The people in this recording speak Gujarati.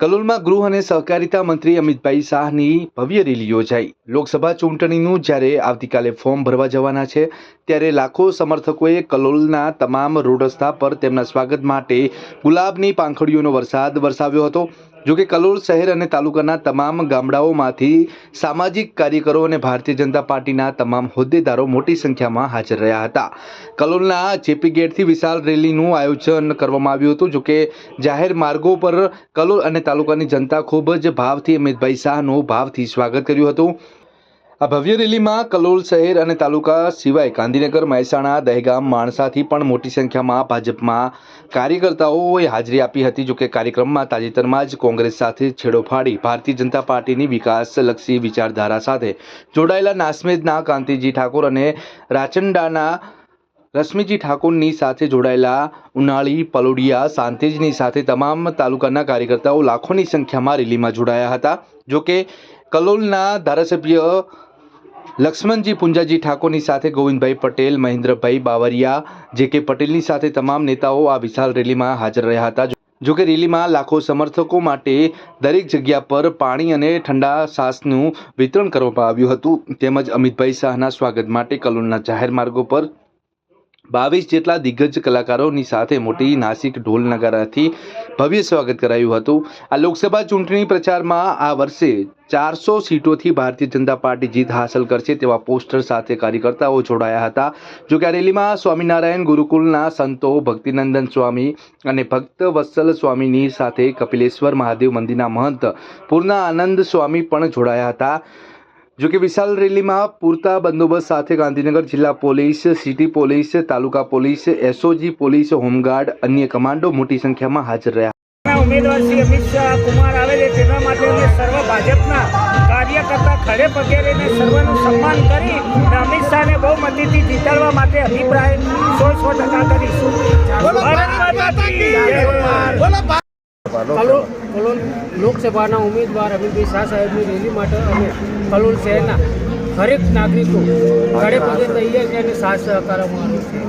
કલોલમાં ગૃહ અને સહકારિતા મંત્રી અમિતભાઈ શાહની ભવ્ય રેલી યોજાઈ. લોકસભા ચૂંટણીનું જ્યારે આવતીકાલે ફોર્મ ભરવા જવાના છે, ત્યારે લાખો સમર્થકોએ કલોલના તમામ રોડ રસ્તા પર તેમના સ્વાગત માટે ગુલાબની પાંખડીઓનો વરસાદ વરસાવ્યો હતો. જોકે કલોલ શહેર અને તાલુકાના તમામ ગામડાઓમાંથી સામાજિક કાર્યકરો અને ભારતીય જનતા પાર્ટીના તમામ હોદ્દેદારો મોટી સંખ્યામાં હાજર રહ્યા હતા. કલોલના જેપી ગેટથી વિશાળ રેલીનું આયોજન કરવામાં આવ્યું હતું. જોકે જાહેર માર્ગો પર કલોલ અને તાલુકાની જનતા ખૂબ જ ભાવથી અમિતભાઈ શાહનું ભાવથી સ્વાગત કર્યું હતું. આ ભવ્ય રેલીમાં કલોલ શહેર અને તાલુકા સિવાય ગાંધીનગર, મહેસાણા, દહેગામ, માણસાથી પણ મોટી સંખ્યામાં ભાજપમાં કાર્યકર્તાઓએ હાજરી આપી હતી, જોકે કાર્યક્રમમાં તાજેતરમાં જ કોંગ્રેસ સાથે છેડો ફાડી ભારતીય જનતા પાર્ટીની વિકાસલક્ષી વિચારધારા સાથે જોડાયેલા નાસ્મેદના, કાંતિજી ઠાકોર અને રાચંડાના રશ્મિજી ઠાકોરની સાથે જોડાયેલા ઉનાળી, પલોડિયા, સાંતેજની સાથે તમામ તાલુકાના કાર્યકર્તાઓ લાખોની સંખ્યામાં રેલીમાં જોડાયા હતા. જોકે કલોલના ધારાસભ્ય લક્ષ્મણજી પુંજાજી ઠાકોરની સાથે ગોવિંદભાઈ પટેલ, મહેન્દ્રભાઈ બાવરિયા, જે કે પટેલની સાથે તમામ નેતાઓ આ વિશાળ રેલીમાં હાજર રહ્યા હતા. જોકે રેલીમાં લાખો સમર્થકો માટે દરેક જગ્યા પર પાણી અને ઠંડા સાસનું વિતરણ કરવામાં આવ્યું હતું. તેમજ અમિતભાઈ શાહના સ્વાગત માટે કલોલના જાહેર માર્ગો પર બાવીસ જેટલા દિગ્ગજ કલાકારોની સાથે મોટી નાસિક ઢોલ નગારાથી ભવ્ય સ્વાગત કરાયું હતું. આ લોકસભા ચૂંટણી પ્રચારમાં આ વર્ષે ચારસો સીટોથી ભારતીય જનતા પાર્ટી જીત હાંસલ કરશે તેવા પોસ્ટર સાથે કાર્યકર્તાઓ જોડાયા હતા. જોકે આ રેલીમાં સ્વામિનારાયણ ગુરુકુલના સંતો ભક્તિનંદન સ્વામી અને ભક્ત વત્સલ સ્વામીની સાથે કપિલેશ્વર મહાદેવ મંદિરના મહંત પૂર્ણા આનંદ સ્વામી પણ જોડાયા હતા. જો વિશાલ રેલીમાં પૂરતા બંદોબસ્ત સાથે ગાંધીનગર જિલ્લા police, city police, taluka police, SOG police, home guard, અન્ય કમાન્ડો મોટી સંખ્યામાં હાજર રહ્યા. ઉમેદવાર શ્રી અમિત શાહ કુમાર આવે તેના માટે અમે સર્વ ભાજપના કાર્યકર્તા ખડે પગે સર્વનું સન્માન કરી અમિત શાહને બહુમતીથી જીતાડવા માટે અભિપ્રાય સો સો ટકા કરીશું ભારત માતા કી જય. કલોલ કલોલ લોકસભાના ઉમેદવાર અમિતભાઈ શાહ સાહેબની રેલી માટે અમે કલોલ શહેરના દરેક નાગરિકો ઘરે પગે તૈયાર છે અને સાથ સહકાર અમારો છે.